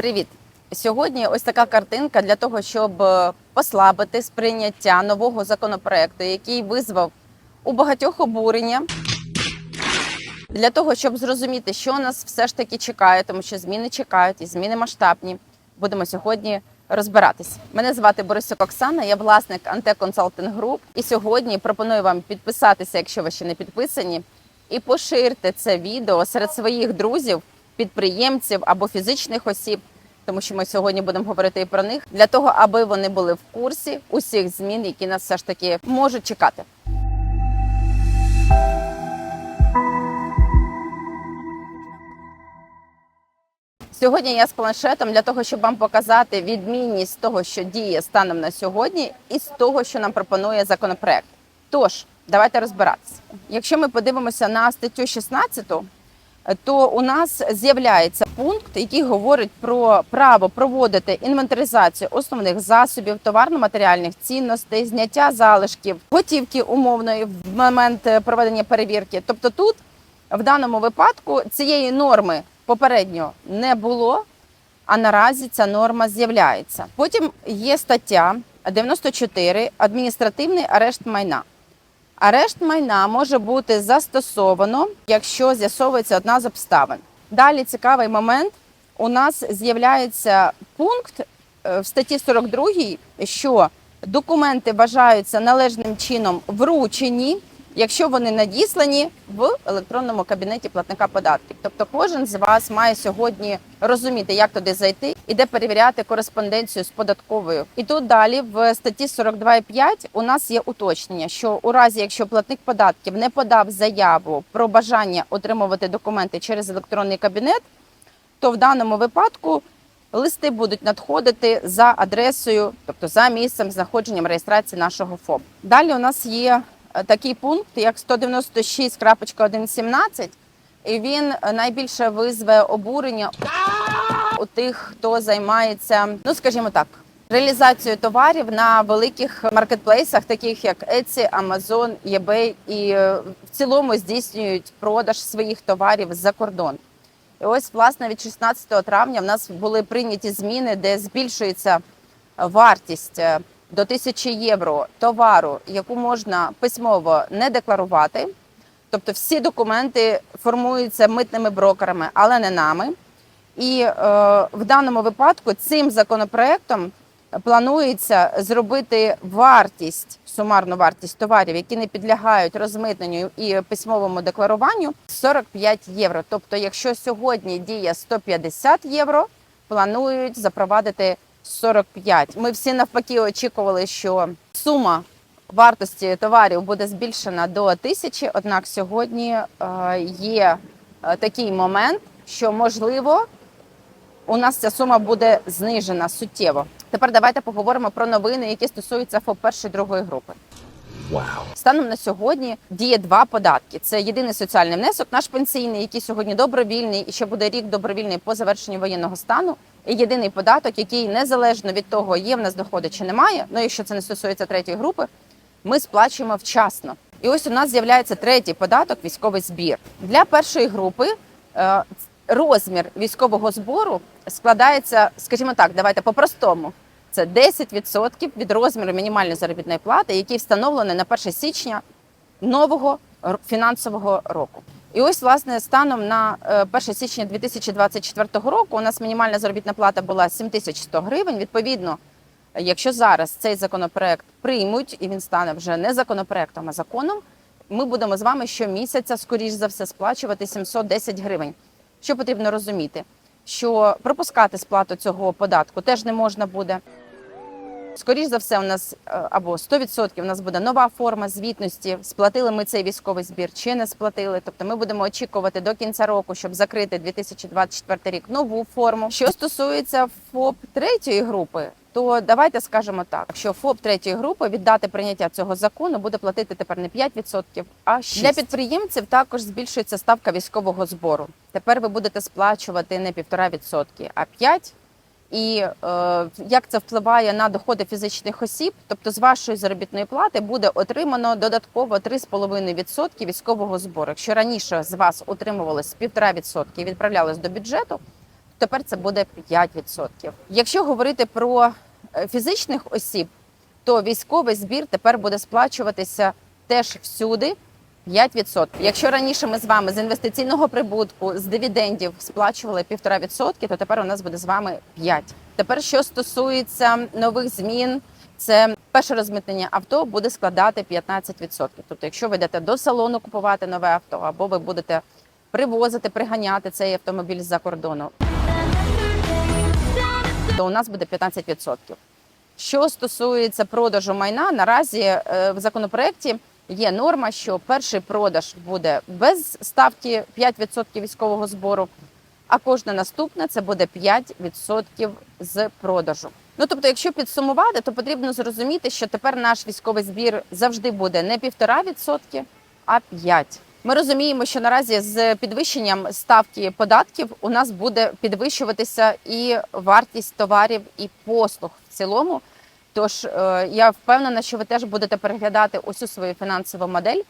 Привіт! Сьогодні ось така картинка для того, щоб е, послабити сприйняття нового законопроекту, який визвав у багатьох обурення. Для того, щоб зрозуміти, що нас все ж таки чекає, тому що зміни чекають і зміни масштабні. Будемо сьогодні розбиратись. Мене звати Борисюк Оксана, я власник Ante Consulting Group. І сьогодні пропоную вам підписатися, якщо ви ще не підписані, і поширте це відео серед своїх друзів, підприємців або фізичних осіб, тому що ми сьогодні будемо говорити і про них, для того, аби вони були в курсі усіх змін, які нас все ж таки можуть чекати. Сьогодні я з планшетом для того, щоб вам показати відмінність того, що діє станом на сьогодні, і з того, що нам пропонує законопроект. Тож, давайте розбиратися. Якщо ми подивимося на статтю 16, то у нас з'являється пункт, який говорить про право проводити інвентаризацію основних засобів, товарно-матеріальних цінностей, зняття залишків, готівки умовної в момент е, проведення перевірки. Тобто, тут в даному випадку цієї норми попередньо не було, а наразі ця норма з'являється. Потім є стаття 94 адміністративний арешт майна. Арешт майна може бути застосовано, якщо з'ясовується одна з обставин. Далі цікавий момент. У нас з'являється пункт е, в статті 42, що документи вважаються належним чином вручені, якщо вони надіслані в електронному кабінеті платника податків. Тобто, кожен з вас має сьогодні розуміти, як туди зайти і де перевіряти кореспонденцію з податковою. І тут далі в статті 42.5 у нас є уточнення, що у разі, якщо платник податків не подав заяву про бажання отримувати документи через електронний кабінет, то в даному випадку листи будуть надходити за адресою, тобто за місцем знаходженням реєстрації нашого ФОП. Далі у нас є такий пункт, як 196.117, і він е, найбільше визве обурення у тих, хто займається, ну скажімо так. Реалізацією товарів на великих маркетплейсах, таких як Etsy, Amazon, eBay, і е, в цілому здійснюють продаж своїх товарів за кордон. І ось, власне, від 16 травня в нас були прийняті зміни, де збільшується вартість е, до 1000 євро товару, яку можна письмово не декларувати. Тобто всі документи формуються митними брокерами, але не нами. І е, в даному випадку цим законопроектом планується зробити вартість, сумарну вартість товарів, які не підлягають розмитненню і письмовому декларуванню, 45 євро. Тобто, якщо сьогодні діє 150 євро, планують запровадити 45. Ми всі навпаки очікували, що сума вартості товарів буде збільшена до тисячі. Однак сьогодні е, є е, такий момент, що можливо у нас ця сума буде знижена суттєво. Тепер давайте поговоримо про новини, які стосуються ФОП першої другої групи. Wow. Станом на сьогодні діє два податки: це єдиний соціальний внесок, наш пенсійний, який сьогодні добровільний, і ще буде рік добровільний по завершенню воєнного стану. І єдиний податок, який незалежно від того, є в нас доходи чи немає. Ну якщо це не стосується третьої групи, ми сплачуємо вчасно. І ось у нас з'являється третій податок військовий збір для першої групи. е, Розмір військового збору складається, скажімо так, давайте по-простому. Це 10% від розміру мінімальної заробітної плати, який встановлений на 1 січня нового фінансового року. І ось, власне, станом на е, 1 січня 2024 року у нас мінімальна заробітна плата була 7100 гривень. Відповідно, якщо зараз цей законопроект приймуть і він стане вже не законопроектом, а законом, ми будемо з вами щомісяця, скоріш за все, сплачувати 710 гривень. Що потрібно розуміти? Що пропускати сплату цього податку теж не можна буде. Скоріш за все, у нас е, або 100% у нас буде нова форма звітності. Сплатили ми цей військовий збір чи не сплатили. Тобто ми будемо очікувати до кінця року, щоб закрити 2024 рік нову форму. Що стосується ФОП третьої групи, то давайте скажемо так: що ФОП третьої групи від дати прийняття цього закону буде платити тепер не 5%, а 6%. Для підприємців також збільшується ставка військового збору. Тепер ви будете сплачувати не 1,5%, а 5%. І е, як це впливає на доходи фізичних осіб, тобто з вашої заробітної плати буде отримано додатково 3,5% військового збору. Якщо раніше з вас отримувалось 1,5% і відправлялось до бюджету, Тепер це буде 5%. Якщо говорити про е, фізичних осіб, то військовий збір тепер буде сплачуватися теж всюди 5%. Якщо раніше ми з вами з інвестиційного прибутку, з дивідендів сплачували 1,5%, то тепер у нас буде з вами 5%. Тепер, що стосується нових змін, це перше розмитнення авто буде складати 15%. Тобто, якщо ви йдете до салону купувати нове авто, або ви будете привозити, приганяти цей автомобіль з-за кордону, то у нас буде 15%. Що стосується продажу майна, наразі е, в законопроекті є норма, що перший продаж буде без ставки 5% військового збору, а кожне наступне це буде 5% з продажу. Ну тобто, якщо підсумувати, то потрібно зрозуміти, що тепер наш військовий збір завжди буде не 1,5%, а 5%. Ми розуміємо, що наразі з підвищенням ставки податків у нас буде підвищуватися і вартість товарів і послуг в цілому. Тож е, я впевнена, що ви теж будете переглядати усю свою фінансову модель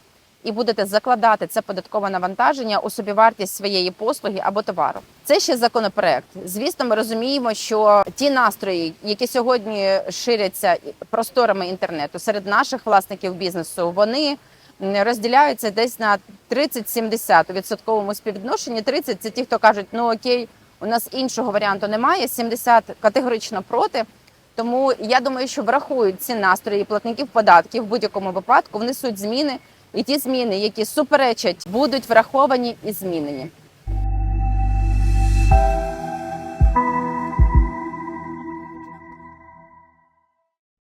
і будете закладати це податкове навантаження у собівартість своєї послуги або товару. Це ще законопроект. Звісно, ми розуміємо, що ті настрої, які сьогодні ширяться просторами інтернету серед наших власників бізнесу, вони розділяються десь на 30-70 у відсотковому співвідношенні. 30 – це ті, хто кажуть, ну окей, у нас іншого варіанту немає. 70 категорично проти. Тому я думаю, що врахують ці настрої платників податків в будь-якому випадку, внесуть зміни, і ті зміни, які суперечать, будуть враховані і змінені.